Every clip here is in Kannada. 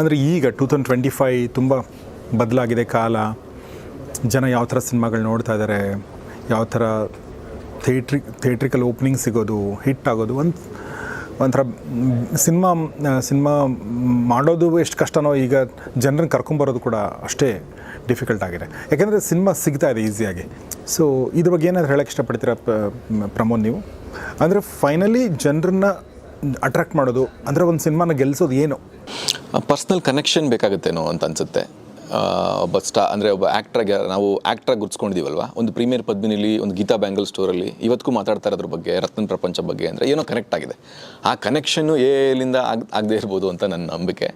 ಅಂದರೆ ಈಗ ಟೂ ತೌಸಂಡ್ ಟ್ವೆಂಟಿ ಫೈ ತುಂಬ ಬದಲಾಗಿದೆ ಕಾಲ. ಜನ ಯಾವ ಥರ ಸಿನಿಮಾಗಳು ನೋಡ್ತಾ ಇದ್ದಾರೆ ಯಾವ ಥರ ಥಿಯೇಟ್ರಿ, ಥಿಯೇಟ್ರಿಕಲ್ ಓಪನಿಂಗ್ ಸಿಗೋದು, ಹಿಟ್ ಆಗೋದು, ಒಂದು, ಒಂಥರ ಸಿನಿಮಾ ಸಿನಿಮಾ ಮಾಡೋದು ಎಷ್ಟು ಕಷ್ಟನೋ ಈಗ ಜನರನ್ನ ಕರ್ಕೊಂಬರೋದು ಕೂಡ ಅಷ್ಟೇ ಡಿಫಿಕಲ್ಟ್ ಆಗಿದೆ. ಯಾಕೆಂದರೆ ಸಿನಿಮಾ ಸಿಗ್ತಾ ಇದೆ ಈಸಿಯಾಗಿ. ಸೊ ಇದ್ರ ಬಗ್ಗೆ ಏನಾದರೂ ಹೇಳಕ್ಕೆ ಇಷ್ಟಪಡ್ತೀರಾ ಪ್ರಮೋದ್ ನೀವು? ಅಂದರೆ ಫೈನಲಿ ಜನರನ್ನ ಅಟ್ರಾಕ್ಟ್ ಮಾಡೋದು, ಅಂದರೆ ಒಂದು ಸಿನಿಮಾನ ಗೆಲ್ಲಿಸೋದು ಏನು? ಪರ್ಸ್ನಲ್ ಕನೆಕ್ಷನ್ ಬೇಕಾಗುತ್ತೇನೋ ಅಂತ ಅನ್ಸುತ್ತೆ. ಒಬ್ಬ ಸ್ಟಾ, ಅಂದರೆ ಒಬ್ಬ ಆ್ಯಕ್ಟ್ರಾಗೆ ನಾವು ಆ್ಯಕ್ಟ್ರಾಗಿ ಗುರ್ಸ್ಕೊಂಡಿದ್ದೀವಲ್ವಾ ಒಂದು ಪ್ರೀಮಿಯರ್ ಪದ್ಮಿನಿಲಿ, ಒಂದು ಗೀತಾ ಬ್ಯಾಂಗಲ್ ಸ್ಟೋರಲ್ಲಿ ಇವತ್ತಿಗೂ ಮಾತಾಡ್ತಾ ಇರೋದ್ರ ಬಗ್ಗೆ, ರತ್ನ ಪ್ರಪಂಚ ಬಗ್ಗೆ ಅಂದರೆ ಏನೋ ಕನೆಕ್ಟ್ ಆಗಿದೆ. ಆ ಕನೆಕ್ಷನ್ನು ಎಲ್ಲಿಂದ ಆಗ, ಆಗದೆ ಇರ್ಬೋದು ಅಂತ ನನ್ನ ನಂಬಿಕೆ.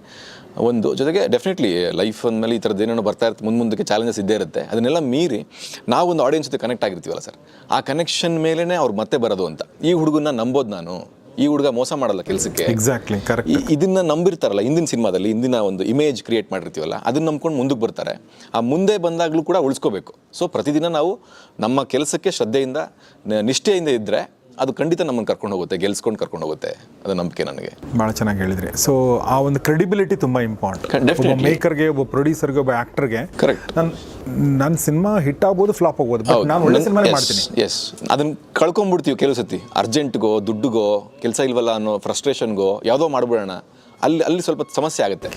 ಒಂದು ಜೊತೆಗೆ ಡೆಫಿನೆಟ್ಲಿ ಲೈಫ್ ಅಂದಮೇಲೆ ಈ ಥರದ್ದು ಏನೇನೋ ಬರ್ತಾ ಇರುತ್ತೆ, ಮುಂದೆ ಮುಂದಕ್ಕೆ ಚಾಲೆಂಜಸ್ ಇದ್ದೇ ಇರುತ್ತೆ. ಅದನ್ನೆಲ್ಲ ಮೀರಿ ನಾವು ಒಂದು ಆಡಿಯನ್ಸ್ ಜೊತೆ ಕನೆಕ್ಟ್ ಆಗಿರ್ತೀವಲ್ಲ ಸರ್. ಆ ಕನೆಕ್ಷನ್ ಮೇಲೇ ಅವ್ರು ಮತ್ತೆ ಬರೋದು ಅಂತ. ಈ ಹುಡುಗನ್ನ ನಂಬೋದು ನಾನು. ಈ ಹುಡುಗ ಮೋಸ ಮಾಡಲ್ಲ ಕೆಲಸಕ್ಕೆ. ಎಕ್ಸಾಕ್ಟ್ಲಿ ಕರೆಕ್ಟ್ ಈ- ಇದನ್ನ ನಂಬಿರ್ತಾರಲ್ಲ ಹಿಂದಿನ ಸಿನಿಮಾದಲ್ಲಿ ಹಿಂದಿನ ಒಂದು ಇಮೇಜ್ ಕ್ರಿಯೇಟ್ ಮಾಡಿರ್ತೀವಲ್ಲ ಅದನ್ನ ನಂಬ್ಕೊಂಡು ಮುಂದಕ್ಕೆ ಬರ್ತಾರೆ. ಆ ಮುಂದೆ ಬಂದಾಗಲೂ ಕೂಡ ಉಳಿಸ್ಕೋಬೇಕು. ಸೊ ಪ್ರತಿದಿನ ನಾವು ನಮ್ಮ ಕೆಲಸಕ್ಕೆ ಶ್ರದ್ಧೆಯಿಂದ ನಿಷ್ಠೆಯಿಂದ ಇದ್ದರೆ ಅದು ಖಂಡಿತ ನಮ್ಮನ್ನು ಕರ್ಕೊಂಡು ಹೋಗುತ್ತೆ ಗೆಲ್ಸ್ಕೊಂಡು ಕರ್ಕೊಂಡು ಹೋಗುತ್ತೆ ಅದು ನಂಬಿಕೆ ನನಗೆ. ಭಾಳ ಚೆನ್ನಾಗಿ ಹೇಳಿದ್ರಿ. ಸೊ ಆ ಒಂದು ಕ್ರೆಡಿಬಿಲಿಟಿ ತುಂಬ ಇಂಪಾರ್ಟೆಂಟ್ ಒಬ್ಬ. ಮೇಕರ್ಗೆ ಒಬ್ಬ ಪ್ರೊಡ್ಯೂಸರ್ಗೆ ಒಬ್ಬ ಆ್ಯಕ್ಟರ್ಗೆ ಕರೆಕ್ಟ್ ನನ್ನ ನನ್ನ ಸಿನಿಮಾ ಹಿಟ್ ಆಗ್ಬೋದು ಫ್ಲಾಪ್ ಆಗ್ಬೋದು ಬಟ್ ನಾನು ಒಳ್ಳೆ ಸಿನಿಮಾ ಮಾಡ್ತೀನಿ. ಎಸ್ ಅದನ್ನ ಕಳ್ಕೊಂಡ್ಬಿಡ್ತೀವಿ ಕೆಲವು ಸತಿ. ಅರ್ಜೆಂಟ್ಗೋ ದುಡ್ಡುಗೋ ಕೆಲಸ ಇಲ್ವಲ್ಲ ಅನ್ನೋ ಫ್ರಸ್ಟ್ರೇಷನ್ಗೋ ಯಾವುದೋ ಮಾಡ್ಬಿಡೋಣ. ಅಲ್ಲಿ ಅಲ್ಲಿ ಸ್ವಲ್ಪ ಸಮಸ್ಯೆ ಆಗುತ್ತೆ.